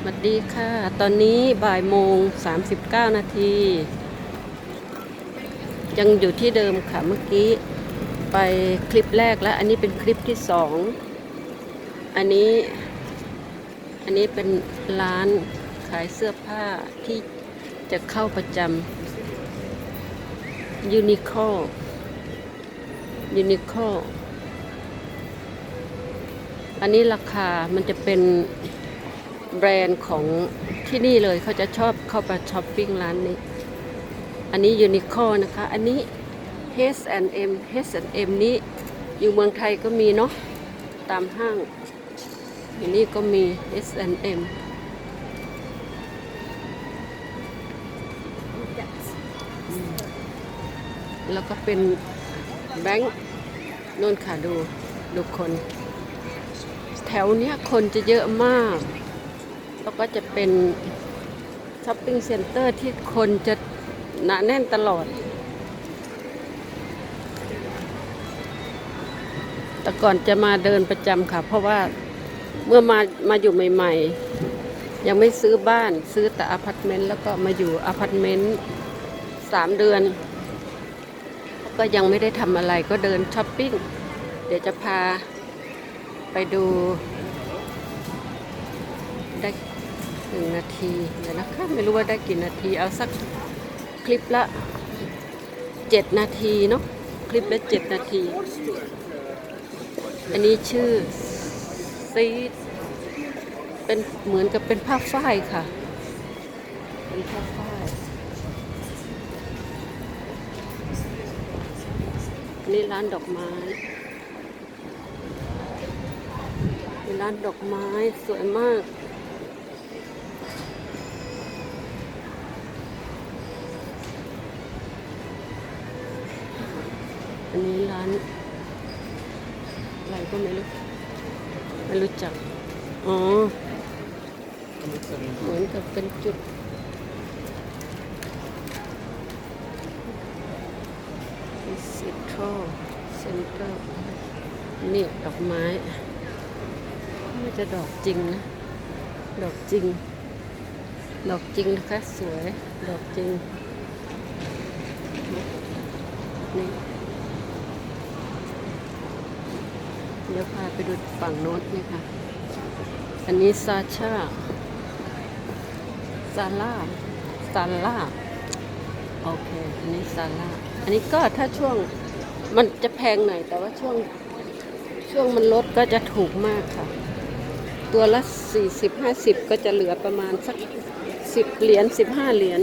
สวัสดีค่ะ ตอนนี้บ่ายโมง 39 นาที ยังอยู่ที่เดิมค่ะเมื่อกี้ ไปคลิปแรกแล้ว อันนี้เป็นคลิปที่สอง อันนี้ อันนี้เป็นร้านขายเสื้อผ้าที่จะเข้าประจำยูนิคอยูนิคออันนี้ราคามันจะเป็น แบรนด์ของที่นี่เลยเขาจะชอบเข้าไปช้อปปิ้งร้านนี้ อันนี้ยูนิคอนะคะ อันนี้ H&M H&M นี้อยู่เมืองไทยก็มีเนาะตามห้างอยู่นี่ก็มี H&M แล้วก็เป็นแบงค์นนค่ะดูดูคน แถวเนี้ยคนจะเยอะมาก แล้วก็จะเป็นช้อปปิ้งเซ็นเตอร์ที่คนจะหนาแน่นตลอด แต่ก่อนจะมาเดินประจำค่ะ เพราะว่าเมื่อมามาอยู่ใหม่ๆ ยังไม่ซื้อบ้านซื้อแต่อพาร์ตเมนต์แล้วก็มาอยู่อพาร์ตเมนต์สามเดือน ก็ยังไม่ได้ทำอะไรก็เดินช้อปปิ้ง เดี๋ยวจะพาไปดูได้ นึ่งนาทีเดี๋ยวนะคะไม่รู้ว่าได้กี่นาทีเอาสักคลิปละเจ็ดนาทีเนาะคลิปละเจ็ดนาที อันนี้ชื่อซีดเป็นเหมือนกับเป็นผ้าฝ้ายค่ะเป็นผ้าฝ้ายนี่ร้านดอกไม้ร้านดอกไม้สวยมาก อันนี้ร้านอะไรก็ไม่รู้ ไม่รู้จัก อ๋อ เหมือนกับเป็นจุดฟิสิทอลเซ็นเตอร์นี่ดอกไม้ ไม่จะดอกจริงนะ ดอกจริง ดอกจริงนะคะสวย ดอกจริงนี่ เดี๋ยวพาไปดูฝั่งโน้นนี่ค่ะ อันนี้ซาชาซาร่าซาร่าโอเค อันนี้ซาร่าอันนี้ก็ถ้าช่วงมันจะแพงหน่อย แต่ว่าช่วงช่วงมันลดก็จะถูกมากค่ะ ตัวละ 40 50 ก็จะเหลือประมาณสัก 10 เหรียญ 15 เหรียญ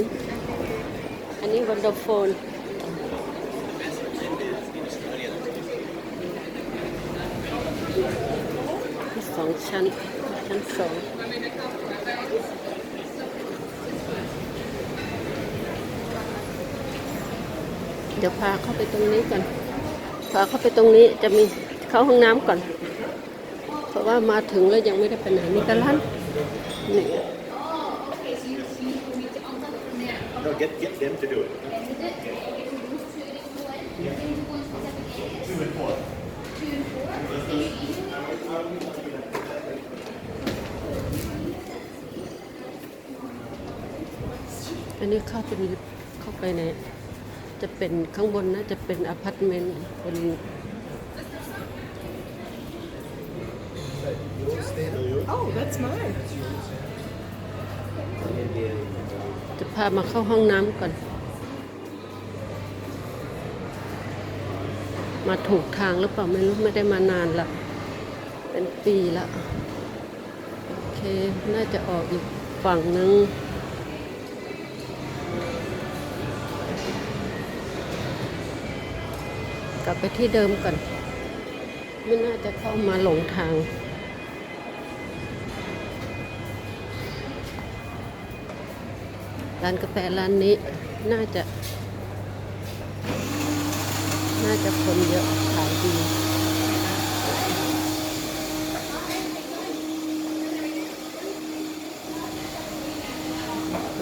อันนี้วันด r โฟน สองชั้น ชั้นสองเดี๋ยวพาเข้าไปตรงนี้ก่อน พาเข้าไปตรงนี้จะมีเข้าห้องน้ำก่อน เพราะว่ามาถึงแล้วยังไม่ได้ไปไหนนี่ก็ร้านนี่ No, get, get them to do it. อันนี้เข้าเป็นเข้าไปใน จะเป็นข้างบนนะ จะเป็นอพาร์ตเมนต์เป็น Oh, that's mine. จะพามาเข้าห้องน้ำก่อน มาถูกทางหรือเปล่าไม่รู้ไม่ได้มานานละเป็นปีละโอเค น่าจะออกอีกฝั่งนึง กลับไปที่เดิมก่อน ไม่น่าจะเข้ามาหลงทาง ร้านกาแฟร้านนี้น่าจะ น่าจะคนเยอะขายดี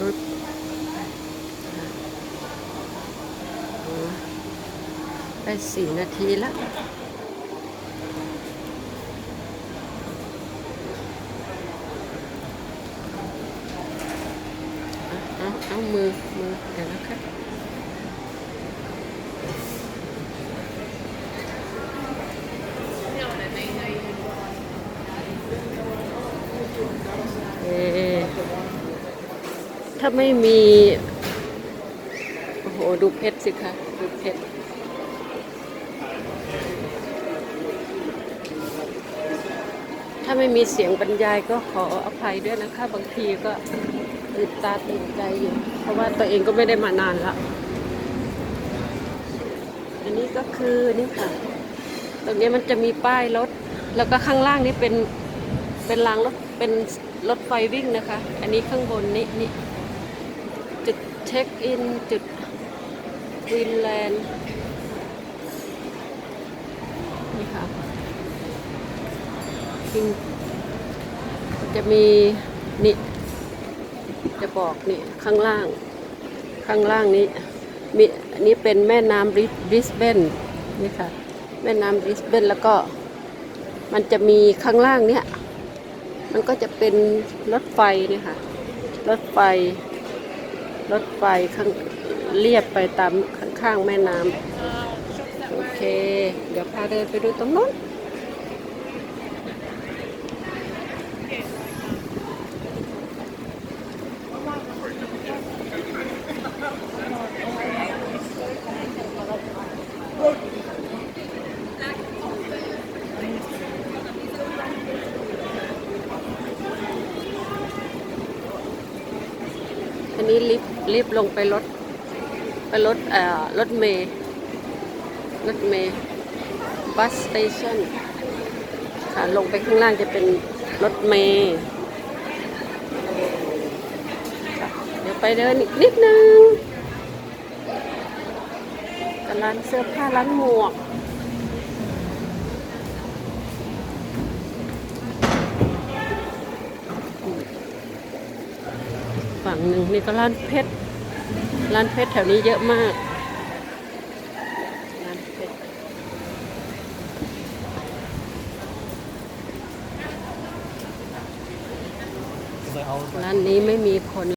รถอ๋อได้ สี่นาทีและเอามือ มือ เดี๋ยวนะคะเอ๊ะถ้าไม่มี โอ้โห ดูเพชรสิคะ ดูเพชร ถ้าไม่มีเสียงบรรยายก็ขออภัยด้วยนะคะ บางทีก็ตื่นตาตื่นใจอยู่ เพราะว่าตัวเองก็ไม่ได้มานานละอันนี้ก็คือนี่ค่ะ ตรงนี้มันจะมีป้ายรถ แล้วก็ข้างล่างนี่เป็นเป็นรางรถเป็นรถไฟวิ่งนะคะ อันนี้ข้างบนนี่นี่จุดเช็คอินจุดกรีนแลนด์นี่ค่ะ ริงจะมีนี่จะบอกนี่ข้างล่าง ข้างล่างนี้มีนนี้เป็นแม่น้ำบริสเบนนี่ค่ะ แม่น้ำบริสเบนแล้วก็มันจะมีข้างล่างเนี่ย มันก็จะเป็นรถไฟนี่ค่ะ รถไฟ รถไฟข้างเรียบไปตามข้างๆแม่น้ำโอเค เดี๋ยวพาเดินไปดูตรงนู้น นนี้ลิฟต์ลิฟต์ลงไปรถไปรถเอ่อรถเมย์รถเมย์บัสสเตชันค่ะลงไปข้างล่างจะเป็นรถเมย์เดี๋ยวไปเดินอีกนิดนึงร้านเสื้อผ้าร้านหมวก หนึ่งนี่ก็ร้านเพชร ร้านเพชรแถวนี้เยอะมาก ร้านเพชร ร้านนี้ไม่มีคน